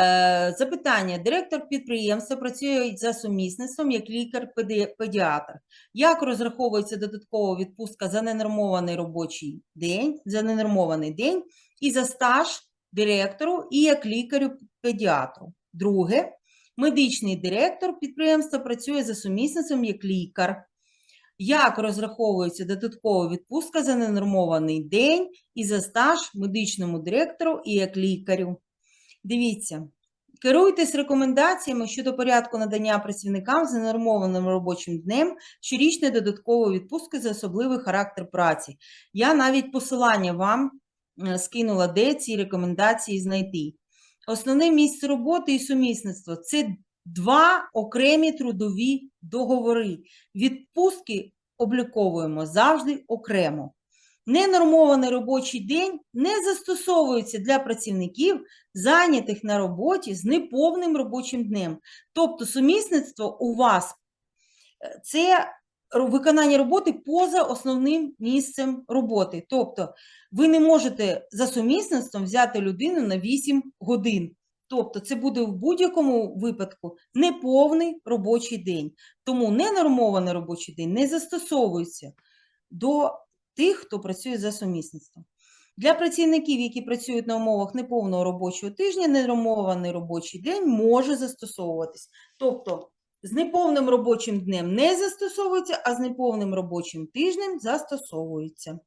Е, Запитання. Директор підприємства працює за сумісництвом як лікар-педіатр. Як розраховується додаткова відпустка за ненормований робочий день, за ненормований день і за стаж директору і як лікарю-педіатру? Друге. Медичний директор підприємства працює за сумісництвом як лікар. Як розраховується додаткова відпустка за ненормований день і за стаж медичному директору і як лікарю? Дивіться, керуйтесь рекомендаціями щодо порядку надання працівникам з ненормованим робочим днем щорічної додаткової відпустки за особливий характер праці. Я навіть посилання вам е, скинула, де ці рекомендації знайти. Основне місце роботи і сумісництво це два окремі трудові договори. Відпустки обліковуємо завжди окремо. Ненормований робочий день не застосовується для працівників, зайнятих на роботі з неповним робочим днем. Тобто сумісництво у вас е, це виконання роботи поза основним місцем роботи. Тобто ви не можете за сумісництвом взяти людину на 8 годин. Тобто це буде в будь-якому випадку неповний робочий день. Тому ненормований робочий день не застосовується до тих, хто працює за сумісництвом. Для працівників, які працюють на умовах неповного робочого тижня, ненормований робочий день може застосовуватись. Тобто з неповним робочим днем не застосовується, а з неповним робочим тижнем застосовується.